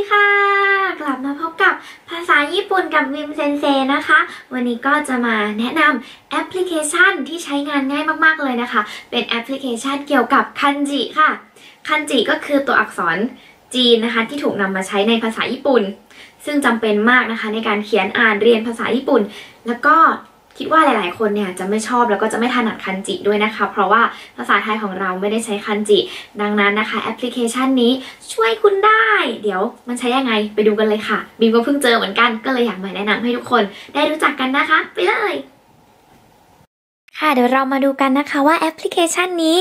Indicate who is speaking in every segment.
Speaker 1: ดีค่ะ กลับมาพบกับภาษาญี่ปุ่นกับวิมเซนเซนะคะ วันนี้ก็จะมาแนะนำแอปพลิเคชันที่ใช้งานง่ายมากๆเลยนะคะ เป็นแอปพลิเคชันเกี่ยวกับคันจิค่ะ คันจิก็คือตัวอักษรจีนนะคะ ที่ถูกนำมาใช้ในภาษาญี่ปุ่น ซึ่งจำเป็นมากนะคะในการเขียนอ่านเรียนภาษาญี่ปุ่น แล้วก็ คิดว่าหลายๆ คนเนี่ยจะไม่ชอบแล้วก็จะไม่ถนัดคันจิด้วยนะคะ เพราะว่าภาษาไทยของเราไม่ได้ใช้คันจิ ดังนั้นนะคะ แอปพลิเคชันนี้ช่วยคุณได้ เดี๋ยวมันใช้ยังไงไปดูกันเลยค่ะบีมก็เพิ่งเจอเหมือนกันก็เลยอยากมาแนะนำให้ทุกคน ได้รู้จักกันนะคะ ไปเลยค่ะเดี๋ยวเรามาดูกันนะคะว่าแอปพลิเคชันนี้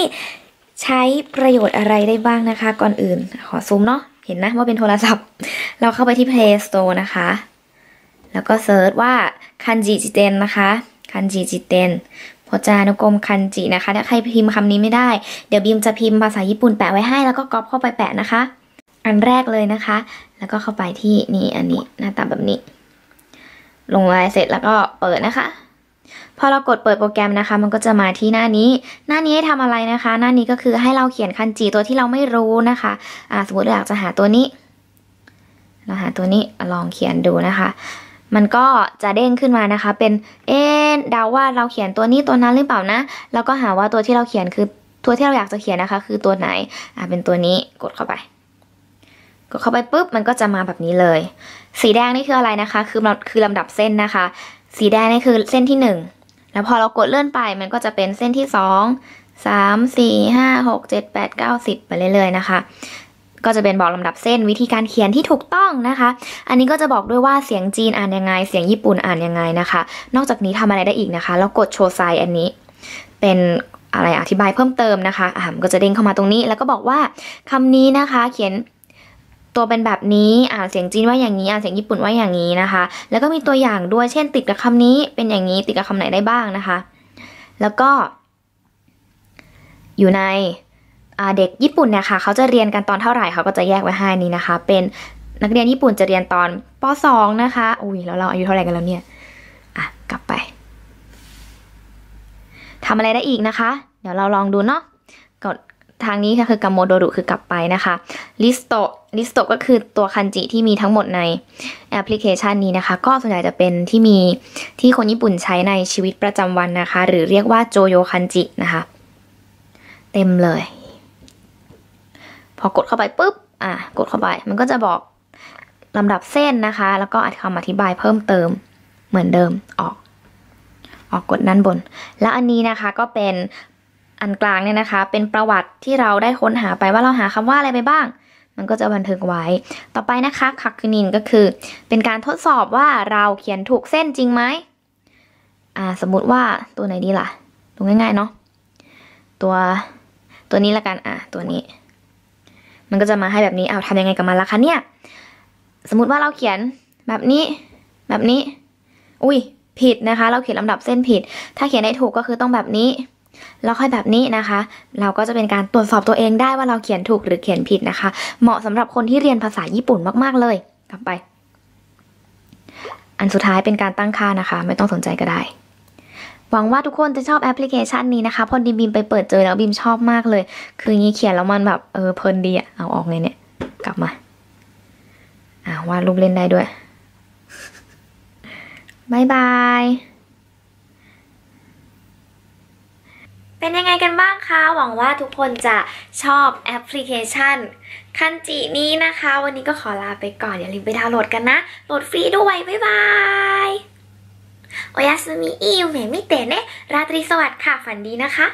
Speaker 1: ใช้ประโยชน์อะไรได้บ้างนะคะ ก่อนอื่น ขอซูมเนาะเห็นนะว่าเป็นโทรศัพท์ เราเข้าไปที่ Play Store นะคะ แล้วก็เซิร์ชว่าคันจิจิเตนนะคะคันจิจิเตนพจานุกรมคันจินะคะ ถ้าใครพิมพ์คำนี้ไม่ได้ เดี๋ยวบีมจะพิมพ์ภาษาญี่ปุ่นแปะไว้ให้แล้วก็ก๊อปเข้าไปแปะนะคะ อันแรกเลยนะคะ แล้วก็เข้าไปที่นี่อันนี้หน้าตาแบบนี้ ลงลายเสร็จแล้วก็เปิดนะคะ พอเรากดเปิดโปรแกรมนะคะ มันก็จะมาที่หน้านี้ หน้านี้ให้ทำอะไรนะคะ หน้านี้ก็คือให้เราเขียนคันจิตัวที่เราไม่รู้นะคะอ่าสมมติเราอยากจะหาตัวนี้ เราหาตัวนี้ลองเขียนดูนะคะ มันก็จะเด้งขึ้นมานะคะ เป็นเอ๊ะเดาว่าเราเขียนตัวนี้ตัวนั้นหรือเปล่านะ แล้วก็หาว่าตัวที่เราเขียนคือตัวที่เราอยากจะเขียนนะคะ คือตัวไหนอ่าเป็นตัวนี้กดเข้าไป กดเข้าไปปุ๊บมันก็จะมาแบบนี้เลย สีแดงนี่คืออะไรนะคะ คือคือลำดับเส้นนะคะ สีแดงนี่คือเส้นที่หนึ่งแล้วพอเรากดเลื่อนไปมันก็จะเป็นเส้นที่สองสามสี่ห้าหกเจ็ดแปดเก้าสิบไปเรื่อยๆนะคะ ก็จะเป็นบอกลำดับเส้นวิธีการเขียนที่ถูกต้องนะคะ อันนี้ก็จะบอกด้วยว่าเสียงจีนอ่านยังไง เสียงญี่ปุ่นอ่านยังไงนะคะ นอกจากนี้ทำอะไรได้อีกนะคะ แล้วกดโชว์ไซอันนี้ เป็นอะไรอธิบายเพิ่มเติมนะคะอ่ามก็จะเด้งเข้ามาตรงนี้ แล้วก็บอกว่าคำนี้นะคะ เขียนตัวเป็นแบบนี้อ่านเสียงจีนว่าอย่างนี้อ่านเสียงญี่ปุ่นว่าอย่างนี้นะคะ แล้วก็มีตัวอย่างด้วยเช่น ติดกับคำนี้เป็นอย่างนี้ติดกับคำไหนได้บ้างนะคะ แล้วก็อยู่ใน เด็กญี่ปุ่นเนี่ยค่ะเขาจะเรียนกันตอนเท่าไหร่เขาก็จะแยกไว้ให้นี้นะคะ เป็นนักเรียนญี่ปุ่นจะเรียนตอนป .2 นะคะ อุ้ยแล้วเราอายุเท่าไหร่กันแล้วเนี่ย อะ กลับไปทำอะไรได้อีกนะคะ เดี๋ยวเราลองดูเนาะกดทางนี้ค่ะคือกัมโมโดรุคือกลับไปนะคะลิสโตลิสโตก็คือตัวคันจิที่มีทั้งหมดในแอปพลิเคชันนี้นะคะ ก็ส่วนใหญ่จะเป็นที่มีที่คนญี่ปุ่นใช้ในชีวิตประจำวันนะคะ หรือเรียกว่าโจโยคันจินะคะ เต็มเลย พอกดเข้าไปปุ๊บอะกดเข้าไป มันก็จะบอกลำดับเส้นนะคะ แล้วก็อคำอธิบายเพิ่มเติมเหมือนเดิมออก ออกกดด้านบน แล้วอันนี้นะคะก็เป็นอันกลางเนี่ยนะคะ เป็นประวัติที่เราได้ค้นหาไปว่าเราหาคำว่าอะไรไปบ้าง มันก็จะบันทึกไว้ ต่อไปนะคะคักคืนินก็คือ เป็นการทดสอบว่าเราเขียนถูกเส้นจริงไหมอ่าสมมติว่าตัวไหนดีล่ะ ตัวง่ายๆเนาะตัวตัวนี้ละกันอะตัวนี้ มันก็จะมาให้แบบนี้เอาทำยังไงกับมันล่ะคะเนี่ย สมมติว่าเราเขียนแบบนี้ แบบนี้ อุ้ยผิดนะคะ เราเขียนลำดับเส้นผิด ถ้าเขียนได้ถูกก็คือต้องแบบนี้แล้วค่อยแบบนี้นะคะ เราก็จะเป็นการตรวจสอบตัวเองได้ว่าเราเขียนถูกหรือเขียนผิดนะคะ เหมาะสำหรับคนที่เรียนภาษาญี่ปุ่นมากๆเลยกลับไป อันสุดท้ายเป็นการตั้งค่านะคะ ไม่ต้องสนใจก็ได้ หวังว่าทุกคนจะชอบแอปพลิเคชันนี้นะคะ พอดีบีมไปเปิดเจอแล้วบีมชอบมากเลย คืองี้เขียนแล้วมันแบบเออเพลินดีอะเอาออกเลยเนี่ย กลับมาอ่าวาดรูปเล่นได้ด้วยบายบาย เป็นยังไงกันบ้างคะ หวังว่าทุกคนจะชอบแอปพลิเคชันคันจินี้นะคะ วันนี้ก็ขอลาไปก่อน อย่าลืมไปดาวน์โหลดกันนะ โหลดฟรีด้วย บ๊ายบาย โอยาสุมิอิวเมมิเตะเนะราตรีสวัสดิ์ค่ะ ฝันดีนะคะ